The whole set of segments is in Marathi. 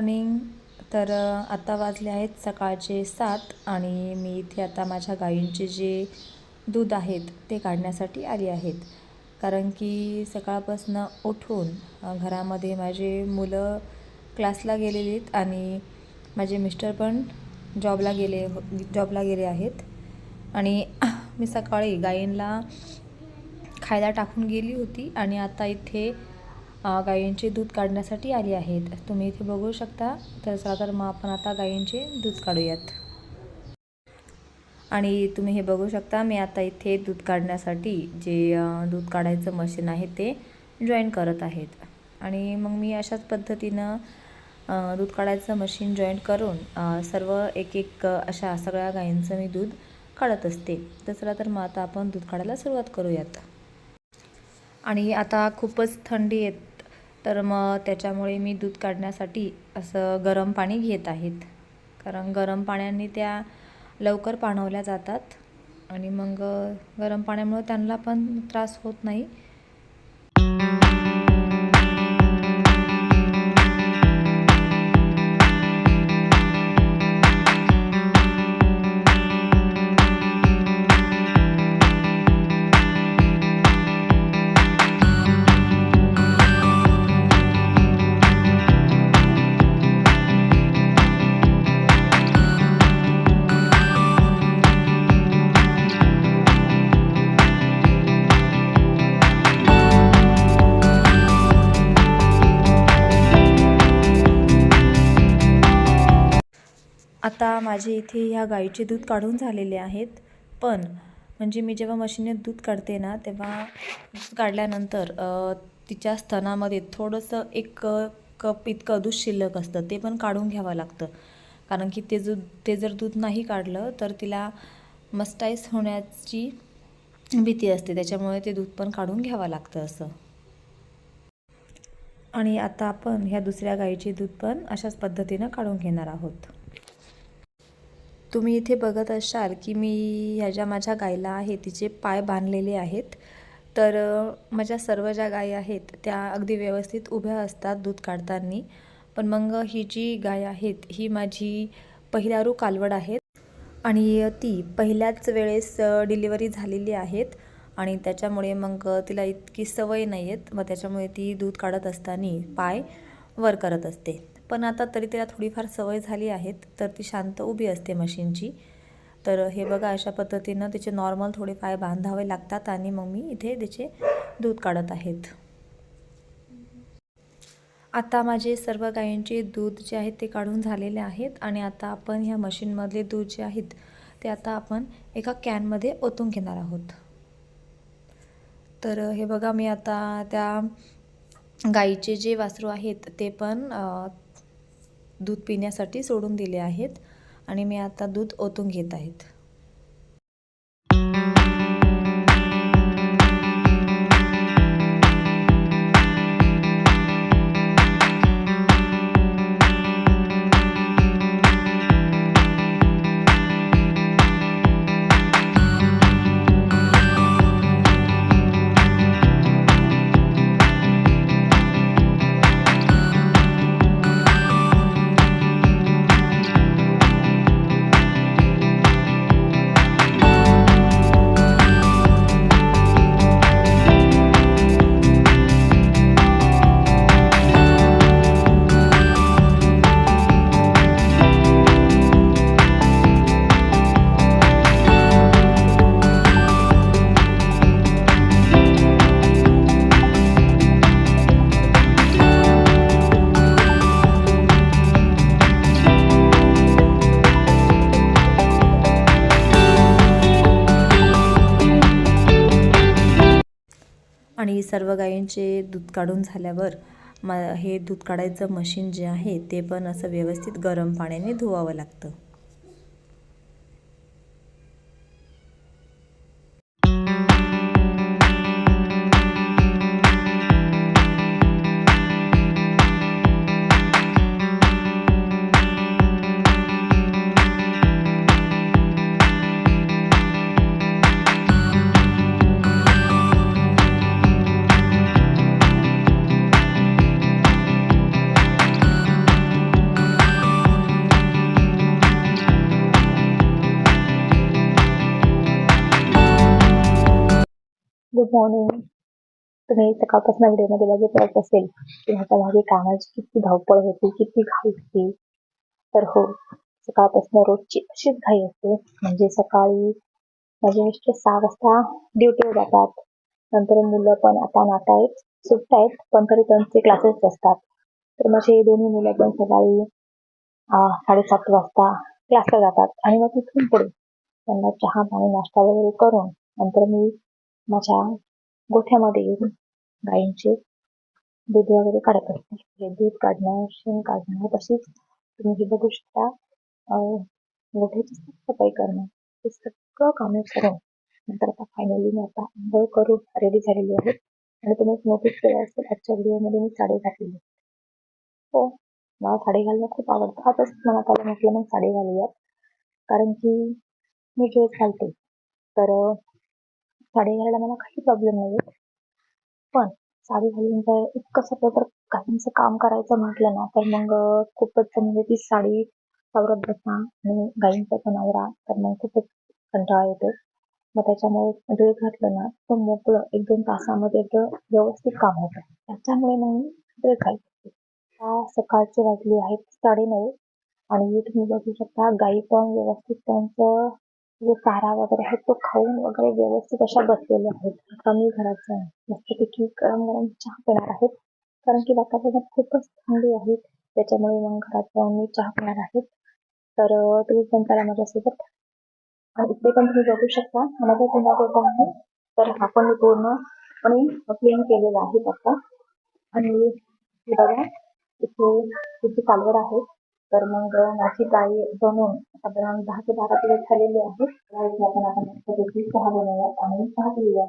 मॉर्निंग तर आता वाजले आहेत सकाळचे सात आणि मी इथे आता माझ्या गायींचे जे दूध आहेत ते काढण्यासाठी आली आहेत. कारण की सकाळपासून उठून घरामध्ये माझे मुलं क्लासला गेलेली आहेत आणि माझे मिस्टर पण जॉबला गेले हो, जॉबला गेले आहेत. आणि मी सकाळी गायींना खायला टाकून गेली होती आणि आता इथे गायींचे दूध काढण्यासाठी आली आहेत. तुम्ही इथे बघू शकता. तर चला तर मग आपण आता गायींचे दूध काढूयात. आणि तुम्ही हे बघू शकता मी आता इथे दूध काढण्यासाठी जे दूध काढायचं मशीन आहे ते जॉईन करत आहेत. आणि मग मी अशाच पद्धतीनं दूध काढायचं मशीन जॉईन करून सर्व एक एक अशा सगळ्या गायींचं मी दूध काढत असते. तर चला तर मग आता आपण दूध काढायला सुरुवात करूयात. आणि आता खूपच थंडी येत तर मग त्याच्यामुळे मी दूध काढण्यासाठी असं गरम पाणी घेत आहेत. कारण गरम पाण्याने त्या लवकर पाणवल्या जातात. आणि मग गरम पाण्यामुळे त्यांना पण त्रास होत नाही. आता माझे इथे ह्या गाईचे दूध काढून झालेले आहेत. पण म्हणजे मी जेव्हा मशीनने दूध काढते ना तेव्हा दूध काढल्यानंतर तिच्या स्तनामध्ये थोडंसं एक कप इतकं दूध शिल्लक असतं. ते पण काढून घ्यावं लागतं. कारण की ते जो ते जर दूध नाही काढलं तर तिला मस्टाईस होण्याची भीती असते. त्याच्यामुळे ते दूध पण काढून घ्यावं लागतं असं. आणि आता आपण ह्या दुसऱ्या गाईचे दूध पण अशाच पद्धतीनं काढून घेणार आहोत. तुम्ही इथे बघत असाल की मी ह्या ज्या माझ्या गायला आहे तिचे पाय बांधलेले आहेत. तर माझ्या सर्व ज्या गाय आहेत त्या अगदी व्यवस्थित उभ्या असतात दूध काढताना. पण मग ही जी गाय आहेत ही माझी पहिल्यारू कालवड आहेत. आणि ती पहिल्याच वेळेस डिलिव्हरी झालेली आहेत. आणि त्याच्यामुळे मग तिला इतकी सवय नाही आहेत मग त्याच्यामुळे ती दूध काढत असताना पाय वर करत असते. पण आता तरी तिला थोडीफार सवय झाली आहेत तर ती शांत उभी असते मशीनची. तर हे बघा अशा पद्धतीनं तिचे नॉर्मल थोडे पाय बांधावे लागतात आणि मग मी इथे तिचे दूध काढत आहेत. आता माझे सर्व गायींचे दूध जे आहेत ते काढून झालेले आहेत आणि आता आपण ह्या मशीनमधले दूध जे आहेत ते आता आपण एका कॅनमध्ये ओतून घेणार आहोत. तर हे बघा मी आता त्या गाईचे जे वासरू आहेत ते पण दूध पिण्यासाठी सोडून दिले आहेत आणि मी आता दूध ओतून घेत आहेत. आणि सर्व गायींचे दूध काढून झाल्यावर म हे दूध काढायचं मशीन जे आहे ते पण असं व्यवस्थित गरम पाण्याने धुवावं लागतं. गुड मॉर्निंग तुम्ही सकाळपासून व्हिडिओमध्ये बघितलंच असेल की माझ्या मागे कामाची किती धावपळ होती किती घाई होती. तर हो सकाळपासून रोजची अशीच घाई असते. म्हणजे सकाळी माझे मिस्टर सहा वाजता ड्युटीवर जातात. नंतर मुलं पण आता नाता आहेत सुट्ट आहेत पण तरी त्यांचे क्लासेस असतात. तर माझे दोन्ही मुलं पण सकाळी साडेसात वाजता क्लासला जातात. आणि मग तिथून पुढे त्यांना चहा पाणी नाश्ता वगैरे करून नंतर मी माझ्या गोठ्यामध्ये येऊन गायींचे दूध वगैरे काढत असते. हे दूध काढणं शेण काढणं तशीच तुम्ही ही बघू शकता. गोठ्याची साफसफाई करणं हे सगळं कामे करून. नंतर आता फायनली मी आता आंघोळ करून रेडी झालेली आहे. आणि तुम्ही नोटीस केलं असेल आजच्या व्हिडिओमध्ये मी साडी घातलेली हो मला साडी घालणं खूप आवडतं. आताच मनात आलं म्हटलं मग साडी घालूयात. कारण की मी ड्रेस घालते. तर साडी घालायला मला काही प्रॉब्लेम नाही पण साडी घालून जर इतकं सगळं तर काहींचं काम करायचं म्हटलं ना तर मग खूपच म्हणजे ती साडी सावरत बसा आणि गाईंचा पण आवरा तर मग खूपच कंटाळा येतो. मग त्याच्यामुळे ड्रेस घातलं ना तर मोकळं एक दोन तासामध्ये एकदम व्यवस्थित काम होतं. त्याच्यामुळे मग ड्रेस घालते आता सकाळचे आहेत साडेनऊ आणि तुम्ही बघू शकता गाई पण व्यवस्थित त्यांचं जो चारा वगैरे आहे तो खाऊन वगैरे व्यवस्थित अशा बसलेल्या आहेत. आता मी घरात जाऊन मस्तपैकी गरम गरम चहा पिणार आहेत कारण की वातावरण खूपच थंडी आहे. त्याच्यामुळे मग घरात जाऊन मी चहा पिणार आहे. तर तुम्ही पण करा माझ्यासोबत. आणि इथे पण तुम्ही बघू शकता. माझा जुना गोठा आहे. तर हा पण मी पूर्णपणे क्लीन केलेला आहे आता आणि बघा इथे तिची कालवड आहे. तर मग माझी गाई बनवून साधारण दहा ते बारा दिवस झालेले आहेत गाईची आपण आता चहा बनवूयात. आणि चहा पिऊया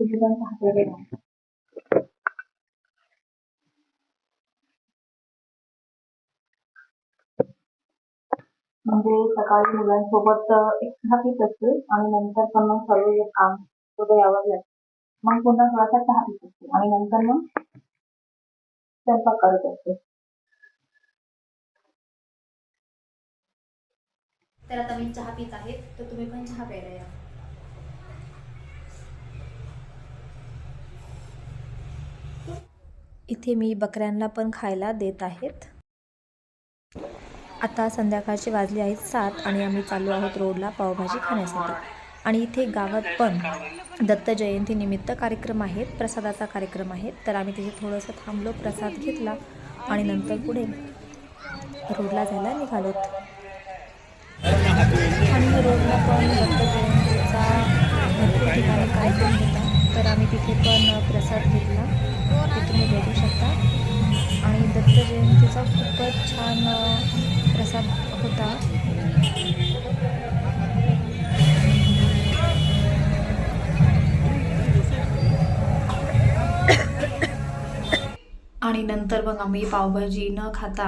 तुम्ही पण चहा पिलेला म्हणजे सकाळी मुलांसोबत एक चहा पीत असते आणि नंतर पण मग सर्व काम सगळं आवडलं मग पुन्हा थोडासा चहा पीत असते आणि नंतर मग स्वयंपाक करत असते तर आता मी चहा पित आहे तर तुम्ही पण चहा प्यायला या. इथे मी बकऱ्यांना पण खायला देत आहेत. आता संध्याकाळचे वाजले आहेत सात आणि आम्ही चाललो आहोत रोडला पावभाजी खाण्यासाठी. आणि इथे गावात पण दत्त जयंतीनिमित्त कार्यक्रम आहेत प्रसादाचा कार्यक्रम आहे. तर आम्ही तिथे थोडंसं थांबलो प्रसाद घेतला आणि नंतर पुढे रोडला जायला निघालोत. आणि रोडला पण दत्तजयंतीचा भरपूर ठिकाणी कार्यक्रम होता. तर आम्ही तिथे पण प्रसाद घेतला. ते तुम्ही बघू शकता. आणि दत्त जयंतीचा खूपच छान प्रसाद होता. आणि नंतर मग आम्ही पावभाजी न खाता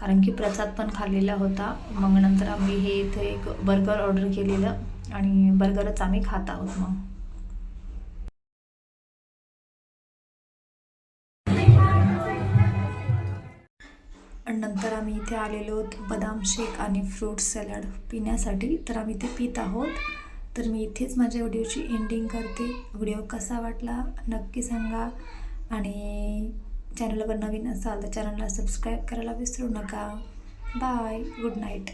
कारण की प्रसाद पण खाल्लेला होता. मग नंतर आम्ही हे इथे एक बर्गर ऑर्डर केलेलं आणि बर्गरच आम्ही खात आहोत मग. नंतर आम्ही इथे आलेलो आहोत बदाम शेक आणि फ्रूट सॅलड पिण्यासाठी. तर आम्ही ते पित आहोत. तर मी इथेच माझ्या व्हिडिओची एंडिंग करते. व्हिडिओ कसा वाटला नक्की सांगा. आणि चॅनलवर नवीन असाल तर चॅनलला सबस्क्राईब करायला विसरू नका. बाय. Good night.